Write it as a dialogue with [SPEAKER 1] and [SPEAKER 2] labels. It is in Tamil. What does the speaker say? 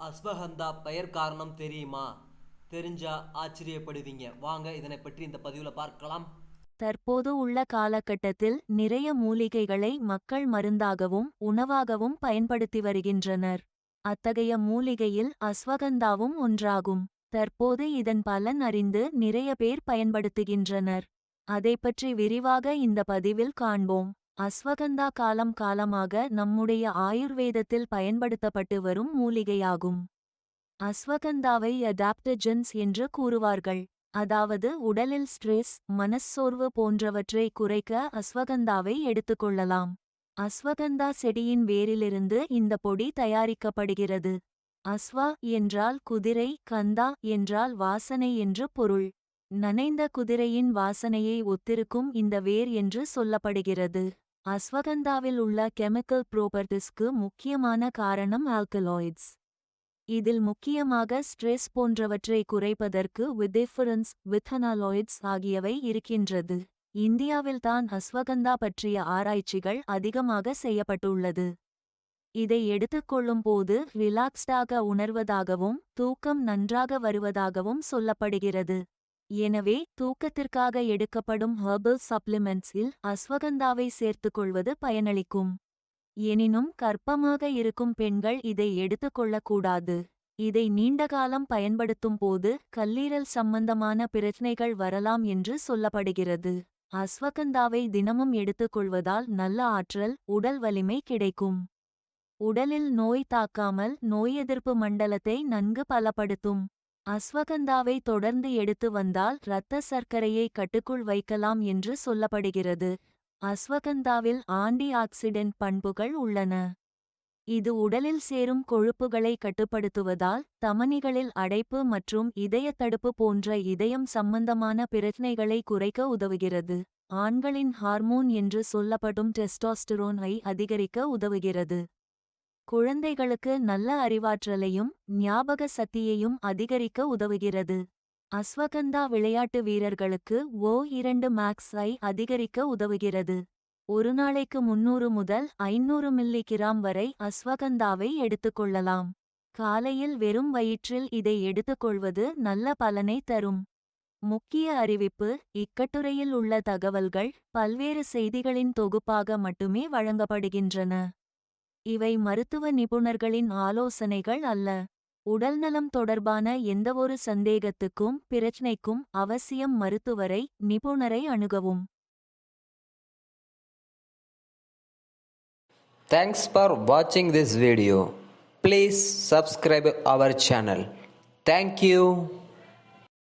[SPEAKER 1] அஸ்வகந்தா பெயர் காரணம் தெரியுமா? தெரிஞ்சா ஆச்சரியப்படுவீங்க. வாங்க இதனை பற்றி இந்த பதிவில் பார்க்கலாம்.
[SPEAKER 2] தற்போது உள்ள காலகட்டத்தில் நிறைய மூலிகைகளை மக்கள் மருந்தாகவும் உணவாகவும் பயன்படுத்தி வருகின்றனர். அத்தகைய மூலிகையில் அஸ்வகந்தாவும் ஒன்றாகும். தற்போது இதன் பலன் அறிந்து நிறைய பேர் பயன்படுத்துகின்றனர். அதைப் பற்றி விரிவாக இந்த பதிவில் காண்போம். அஸ்வகந்தா காலம் காலமாக நம்முடைய ஆயுர்வேதத்தில் பயன்படுத்தப்பட்டு வரும் மூலிகையாகும். அஸ்வகந்தாவை அடாப்டஜன்ஸ் என்று கூறுவார்கள். அதாவது உடலில் ஸ்ட்ரெஸ் மனச்சோர்வு போன்றவற்றை குறைக்க அஸ்வகந்தாவை எடுத்துக்கொள்ளலாம் அஸ்வகந்தா செடியின் வேரிலிருந்து இந்த பொடி தயாரிக்கப்படுகிறது. அஸ்வா என்றால் குதிரை கந்தா என்றால் வாசனை என்று பொருள். நனைந்த குதிரையின் வாசனையை ஒத்திருக்கும் இந்த வேர் என்று சொல்லப்படுகிறது. அஸ்வகந்தாவில் உள்ள கெமிக்கல் ப்ரோபர்ட்டிஸ்க்கு முக்கியமான காரணம் ஆல்கலாய்ட்ஸ். இதில் முக்கியமாக ஸ்ட்ரெஸ் போன்றவற்றை குறைப்பதற்கு விதிஃபரன்ஸ் வித்தனாலாய்ட்ஸ் ஆகியவை இருக்கின்றது. இந்தியாவில்தான் அஸ்வகந்தா பற்றிய ஆராய்ச்சிகள் அதிகமாக செய்யப்பட்டுள்ளது. இதை எடுத்துக்கொள்ளும் போது ரிலாக்ஸ்டாக உணர்வதாகவும் தூக்கம் நன்றாக வருவதாகவும் சொல்லப்படுகிறது. எனவே தூக்கத்திற்காக எடுக்கப்படும் ஹெர்பல் சப்ளிமெண்ட்ஸில் அஸ்வகந்தாவை சேர்த்துக்கொள்வது பயனளிக்கும். எனினும் கர்ப்பமாக இருக்கும் பெண்கள் இதை எடுத்துக்கொள்ளக்கூடாது. இதை நீண்டகாலம் பயன்படுத்தும் போது கல்லீரல் சம்பந்தமான பிரச்சனைகள் வரலாம் என்று சொல்லப்படுகிறது. அஸ்வகந்தாவை தினமும் எடுத்துக்கொள்வதால் நல்ல ஆற்றல் உடல் வலிமை கிடைக்கும். உடலில் நோய் தாக்காமல் நோய் எதிர்ப்பு மண்டலத்தை நன்கு பலப்படுத்தும். அஸ்வகந்தாவை தொடர்ந்து எடுத்து வந்தால் இரத்த சர்க்கரையை கட்டுக்குள் வைக்கலாம் என்று சொல்லப்படுகிறது. அஸ்வகந்தாவில் ஆன்டி ஆக்சிடென்ட் பண்புகள் உள்ளன. இது உடலில் சேரும் கொழுப்புகளை கட்டுப்படுத்துவதால் தமனிகளில் அடைப்பு மற்றும் இதய தடுப்பு போன்ற இதயம் சம்பந்தமான பிரச்சனைகளை குறைக்க உதவுகிறது. ஆண்களின் ஹார்மோன் என்று சொல்லப்படும் டெஸ்டாஸ்டரோனை அதிகரிக்க உதவுகிறது. குழந்தைகளுக்கு நல்ல அறிவாற்றலையும் ஞாபக சக்தியையும் அதிகரிக்க உதவுகிறது. அஸ்வகந்தா விளையாட்டு வீரர்களுக்கு ஓ இரண்டு மேக்ஸ் ஐ அதிகரிக்க உதவுகிறது. ஒரு நாளைக்கு முன்னூறு முதல் ஐநூறு மில்லி கிராம் வரை அஸ்வகந்தாவை எடுத்துக்கொள்ளலாம் காலையில் வெறும் வயிற்றில் இதை எடுத்துக்கொள்வது நல்ல பலனை தரும். முக்கிய அறிவிப்பு இக்கட்டுரையில் உள்ள தகவல்கள் பல்வேறு செய்திகளின் தொகுப்பாக மட்டுமே வழங்கப்படுகின்றன. இவை மருத்துவ நிபுணர்களின் ஆலோசனைகள் அல்ல உடல்நலம் தொடர்பான எந்தவொரு சந்தேகத்துக்கும் பிரச்சினைக்கும் அவசியம் மருத்துவரை நிபுணரை அணுகவும்
[SPEAKER 3] Thanks for watching this video. Please subscribe our channel. Thank you.